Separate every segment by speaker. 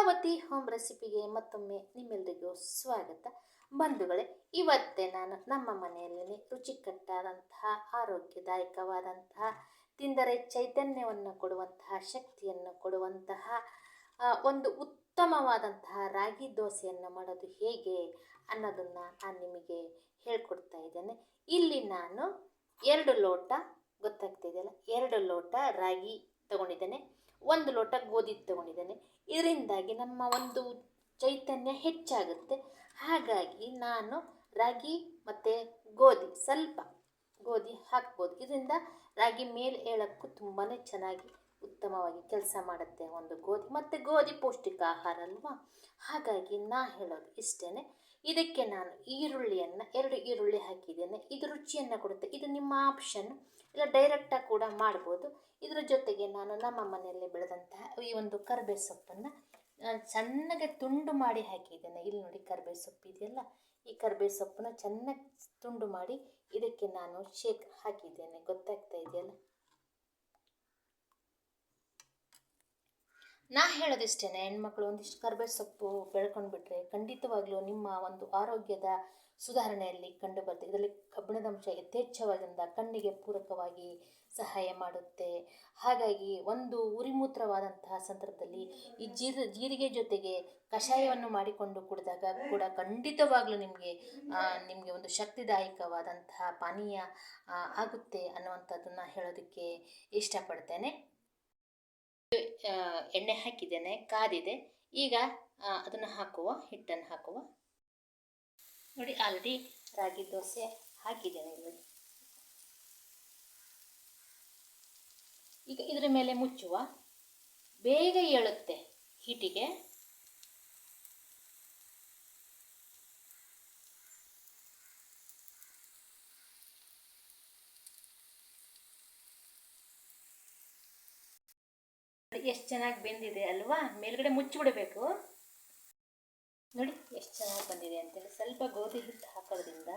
Speaker 1: Leelavathi home ರೆಸಿಪಿಗೆ ಮತ್ತೊಮ್ಮೆ ನಿಮ್ಮೆಲ್ಲರಿಗೂ ಸ್ವಾಗತ. ಬಂಧುಗಳೇ, ಇವತ್ತೇ ನಾನು ನಮ್ಮ ಮನೆಯಲ್ಲಿ ರುಚಿಕಟ್ಟಾದಂತಹ, ಆರೋಗ್ಯದಾಯಕವಾದಂತಹ, ತಿಂದರೆ ಚೈತನ್ಯವನ್ನು ಕೊಡುವಂತಹ, ಶಕ್ತಿಯನ್ನು ಕೊಡುವಂತಹ ಒಂದು ಉತ್ತಮವಾದಂತಹ ರಾಗಿ ದೋಸೆಯನ್ನು ಮಾಡೋದು ಹೇಗೆ ಅನ್ನೋದನ್ನು ನಾನು ನಿಮಗೆ ಹೇಳ್ಕೊಡ್ತಾ ಇದ್ದೇನೆ. ಇಲ್ಲಿ ನಾನು ಎರಡು ಲೋಟ ಗೊತ್ತಾಗ್ತಿದೆಯಲ್ಲ ಎರಡು ಲೋಟ ರಾಗಿ ತಗೊಂಡಿದ್ದೇನೆ. ಒಂದು ಲೋಟ ಗೋಧಿ ತಗೊಂಡಿದ್ದೇನೆ. ಇದರಿಂದಾಗಿ ನಮ್ಮ ಒಂದು ಚೈತನ್ಯ ಹೆಚ್ಚಾಗುತ್ತೆ. ಹಾಗಾಗಿ ನಾನು ರಾಗಿ ಮತ್ತು ಗೋಧಿ, ಸ್ವಲ್ಪ ಗೋಧಿ ಹಾಕ್ಬೋದು. ಇದರಿಂದ ರಾಗಿ ಮೇಲೆ ಹೇಳೋಕ್ಕೂ ತುಂಬಾ ಚೆನ್ನಾಗಿ ಉತ್ತಮವಾಗಿ ಕೆಲಸ ಮಾಡುತ್ತೆ ಒಂದು ಗೋಧಿ, ಮತ್ತು ಗೋಧಿ ಪೌಷ್ಟಿಕ ಆಹಾರ ಅಲ್ವಾ? ಹಾಗಾಗಿ ನಾ ಹೇಳೋದು ಇಷ್ಟೇ ಇದಕ್ಕೆ ನಾನು ಈರುಳ್ಳಿಯನ್ನು, ಎರಡು ಈರುಳ್ಳಿ ಹಾಕಿದ್ದೇನೆ. ಇದು ರುಚಿಯನ್ನು ಕೊಡುತ್ತೆ. ಇದು ನಿಮ್ಮ ಆಪ್ಷನ್ ಇಲ್ಲ ಡೈರೆಕ್ಟಾಗಿ ಕೂಡ ಮಾಡ್ಬೋದು. ಇದರ ಜೊತೆಗೆ ನಾನು ನಮ್ಮ ಮನೆಯಲ್ಲಿ ಬೆಳೆದಂತಹ ಈ ಒಂದು ಕರ್ಬೇ ಸೊಪ್ಪನ್ನು ಚೆನ್ನಾಗಿ ತುಂಡು ಮಾಡಿ ಹಾಕಿದ್ದೇನೆ. ಇಲ್ಲಿ ನೋಡಿ ಕರ್ಬೇ ಸೊಪ್ಪು ಇದೆಯಲ್ಲ? ಈ ಕರ್ಬೇ ಸೊಪ್ಪನ್ನು ಚೆನ್ನಾಗಿ ತುಂಡು ಮಾಡಿ ಇದಕ್ಕೆ ನಾನು ಶೇಕ್ ಹಾಕಿದ್ದೇನೆ. ಗೊತ್ತಾಗ್ತಾ ಇದೆಯಲ್ಲ? ನಾ ಹೇಳೋದಿಷ್ಟೇ ಹೆಣ್ಮಕ್ಳು ಒಂದಿಷ್ಟು ಕರ್ಬೇ ಸೊಪ್ಪು ಬೆಳ್ಕೊಂಡು ಬಿಟ್ರೆ ಖಂಡಿತವಾಗ್ಲೂ ನಿಮ್ಮ ಒಂದು ಆರೋಗ್ಯದ ಸುಧಾರಣೆಯಲ್ಲಿ ಕಂಡು ಬರುತ್ತೆ. ಇದರಲ್ಲಿ ಕಬ್ಬಿಣದ ಅಂಶ ಯಥೇಚ್ಛವಾಗಿಂದ ಕಣ್ಣಿಗೆ ಪೂರಕವಾಗಿ ಸಹಾಯ ಮಾಡುತ್ತೆ. ಹಾಗಾಗಿ ಒಂದು ಉರಿಮೂತ್ರವಾದಂತಹ ಸಂದರ್ಭದಲ್ಲಿ ಈ ಜೀರ, ಜೀರಿಗೆ ಜೊತೆಗೆ ಕಷಾಯವನ್ನು ಮಾಡಿಕೊಂಡು ಕುಡಿದಾಗ ಕೂಡ ಖಂಡಿತವಾಗ್ಲೂ ನಿಮಗೆ ನಿಮಗೆ ಒಂದು ಶಕ್ತಿದಾಯಕವಾದಂತಹ ಪಾನೀಯ ಆಗುತ್ತೆ ಅನ್ನುವಂಥದ್ದನ್ನು ಹೇಳೋದಕ್ಕೆ ಇಷ್ಟಪಡ್ತೇನೆ. ಎಣ್ಣೆ ಹಾಕಿದ್ದೇನೆ, ಕಾದಿದೆ. ಈಗ ಅದನ್ನು ಹಾಕುವ, ಹಿಟ್ಟನ್ನು ಹಾಕುವ. ನೋಡಿ, ಆಲ್ರೆಡಿ ರಾಗಿ ದೋಸೆ ಹಾಕಿದ್ದೇನೆ ಇಲ್ಲಿ. ಈಗ ಇದರ ಮೇಲೆ ಮುಚ್ಚುವ. ಬೇಗ ಏಳುತ್ತೆ ಹೀಟಿಗೆ. ಎಷ್ಟು ಚೆನ್ನಾಗಿ ಬೆಂದಿದೆ ಅಲ್ವಾ? ಮೇಲ್ಗಡೆ ಮುಚ್ಚಿಬಿಡಬೇಕು. ನೋಡಿ, ಎಷ್ಟು ಚೆನ್ನಾಗಿ ಬಂದಿದೆ ಅಂತೇಳಿ. ಸ್ವಲ್ಪ ಗೋಧಿ ಹಿಟ್ಟು ಹಾಕೋದ್ರಿಂದ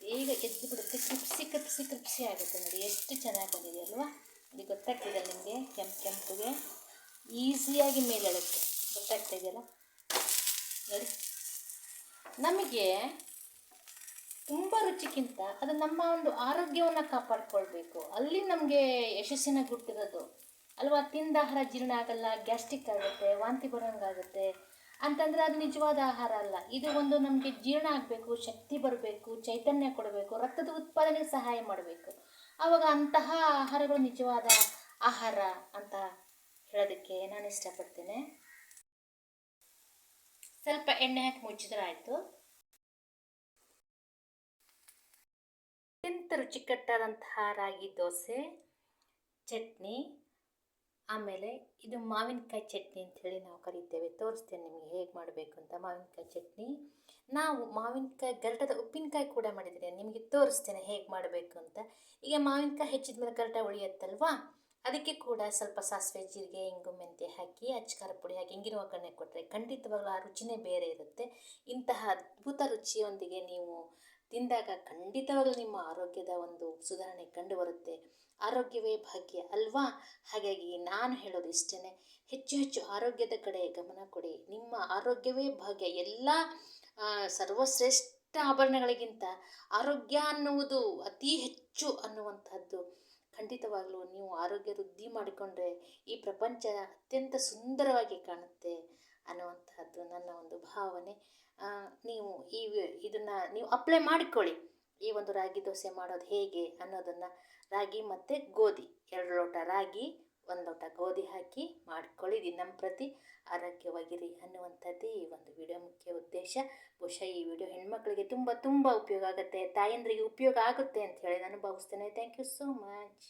Speaker 1: ಬೇಗ ಎದ್ದು ಬಿಡುತ್ತೆ ಕ್ರಿಪ್ಸಿ ಕ್ರಿಪ್ಸಿ ಕ್ರಿಪ್ಸಿ ಆಗುತ್ತೆ ನೋಡಿ. ಎಷ್ಟು ಚೆನ್ನಾಗಿ ಬಂದಿದೆ ಅಲ್ವಾ? ಇದು ಗೊತ್ತಾಗ್ತಿದೆ ನಿಮಗೆ? ಕೆಂಪು, ಕೆಂಪುಗೆ? ಈಸಿಯಾಗಿ ಮೇಲೆಳುತ್ತೆ ಗೊತ್ತಾಗ್ತಾ ಇದೆಯಲ್ಲ? ನೋಡಿ. ನಮಗೆ ತುಂಬ ರುಚಿಗಿಂತ ಅದು ನಮ್ಮ ಒಂದು ಆರೋಗ್ಯವನ್ನು ಕಾಪಾಡಿಕೊಳ್ಬೇಕು. ಅಲ್ಲಿ ನಮಗೆ ಯಶಸ್ಸಿನ ಗುಟ್ಟಿರೋದು ಅಲ್ವಾ ತಿಂದ ಆಹಾರ ಜೀರ್ಣ ಆಗಲ್ಲ, ಗ್ಯಾಸ್ಟ್ರಿಕ್ ಆಗುತ್ತೆ, ವಾಂತಿ ಬರೋಂಗಾಗುತ್ತೆ ಅಂತಂದರೆ ಅದು ನಿಜವಾದ ಆಹಾರ ಅಲ್ಲ. ಇದು ಒಂದು ನಮಗೆ ಜೀರ್ಣ ಆಗಬೇಕು, ಶಕ್ತಿ ಬರಬೇಕು, ಚೈತನ್ಯ ಕೊಡಬೇಕು, ರಕ್ತದ ಉತ್ಪಾದನೆಗೆ ಸಹಾಯ ಮಾಡಬೇಕು. ಆವಾಗ ಅಂತಹ ಆಹಾರಗಳು ನಿಜವಾದ ಆಹಾರ ಅಂತ ಹೇಳೋದಕ್ಕೆ ನಾನು ಇಷ್ಟಪಡ್ತೇನೆ. ಸ್ವಲ್ಪ ಎಣ್ಣೆ ಹಾಕಿ ಮುಚ್ಚಿದ್ರೆ ಆಯಿತು. ಅತ್ಯಂತ ರುಚಿಕಟ್ಟಾದಂತಹ ರಾಗಿ ದೋಸೆ, ಚಟ್ನಿ ಆಮೇಲೆ ಇದು ಮಾವಿನಕಾಯಿ ಚಟ್ನಿ ಅಂಥೇಳಿ ನಾವು ಕರಿತೇವೆ. ತೋರಿಸ್ತೇನೆ ನಿಮಗೆ ಹೇಗೆ ಮಾಡಬೇಕು ಅಂತ ಮಾವಿನಕಾಯಿ ಚಟ್ನಿ. ನಾವು ಮಾವಿನಕಾಯಿ, ಗರಟದ ಉಪ್ಪಿನಕಾಯಿ ಕೂಡ ಮಾಡಿದ್ದೇನೆ. ನಿಮಗೆ ತೋರಿಸ್ತೇನೆ ಹೇಗೆ ಮಾಡಬೇಕು ಅಂತ. ಈಗ ಮಾವಿನಕಾಯಿ ಹೆಚ್ಚಿದ ಮೇಲೆ ಗರಟ ಉಳಿಯುತ್ತಲ್ವಾ? ಅದಕ್ಕೆ ಕೂಡ ಸ್ವಲ್ಪ ಸಾಸಿವೆ, ಜೀರಿಗೆ, ಇಂಗು, ಮೆಂತ್ಯ ಹಾಕಿ ಅಚ್ಚಕಾರ ಪುಡಿ ಹಾಕಿ ಹಿಂಗಿನ ಒಗ್ಗರಣೆ ಕೊಟ್ಟರೆ ಖಂಡಿತವಾಗ್ಲೂ ಆ ರುಚಿನೇ ಬೇರೆ ಇರುತ್ತೆ. ಇಂತಹ ಅದ್ಭುತ ರುಚಿಯೊಂದಿಗೆ ನೀವು ತಿಂದಾಗ ಖಂಡಿತವಾಗಲೂ ನಿಮ್ಮ ಆರೋಗ್ಯದ ಒಂದು ಸುಧಾರಣೆ ಕಂಡು ಬರುತ್ತೆ ಆರೋಗ್ಯವೇ ಭಾಗ್ಯ ಅಲ್ವಾ? ಹಾಗಾಗಿ ನಾನು ಹೇಳೋದು ಇಷ್ಟೇ ಹೆಚ್ಚು ಹೆಚ್ಚು ಆರೋಗ್ಯದ ಕಡೆ ಗಮನ ಕೊಡಿ. ನಿಮ್ಮ ಆರೋಗ್ಯವೇ ಭಾಗ್ಯ. ಎಲ್ಲ ಸರ್ವಶ್ರೇಷ್ಠ ಆಭರಣಗಳಿಗಿಂತ ಆರೋಗ್ಯ ಅನ್ನುವುದು ಅತಿ ಹೆಚ್ಚು ಅನ್ನುವಂಥದ್ದು. ಖಂಡಿತವಾಗಲೂ ನೀವು ಆರೋಗ್ಯ ವೃದ್ಧಿ ಮಾಡಿಕೊಂಡ್ರೆ ಈ ಪ್ರಪಂಚ ಅತ್ಯಂತ ಸುಂದರವಾಗಿ ಕಾಣುತ್ತೆ. ಅನ್ನುವಂತಹದ್ದು ನನ್ನ ಒಂದು ಭಾವನೆ. ನೀವು ಈ ಇದನ್ನು ನೀವು ಅಪ್ಲೈ ಮಾಡಿಕೊಳ್ಳಿ. ಈ ಒಂದು ರಾಗಿ ದೋಸೆ ಮಾಡೋದು ಹೇಗೆ ಅನ್ನೋದನ್ನು ರಾಗಿ ಮತ್ತು ಗೋಧಿ, ಎರಡು ಲೋಟ ರಾಗಿ, ಒಂದು ಲೋಟ ಗೋಧಿ ಹಾಕಿ ಮಾಡ್ಕೊಳ್ಳಿ. ದಿನಂಪ್ರತಿ ಆರೋಗ್ಯವಾಗಿರಿ ಅನ್ನುವಂಥದ್ದೇ ಈ ಒಂದು ವಿಡಿಯೋ ಮುಖ್ಯ ಉದ್ದೇಶ. ಬಹುಶಃ ಈ ವಿಡಿಯೋ ಹೆಣ್ಮಕ್ಳಿಗೆ ತುಂಬ ತುಂಬ ಉಪಯೋಗ ಆಗುತ್ತೆ, ತಾಯಂದ್ರಿಗೆ ಉಪಯೋಗ ಆಗುತ್ತೆ ಅಂತ ಹೇಳಿ ನಾನು ಭಾವಿಸ್ತೇನೆ. Thank you so much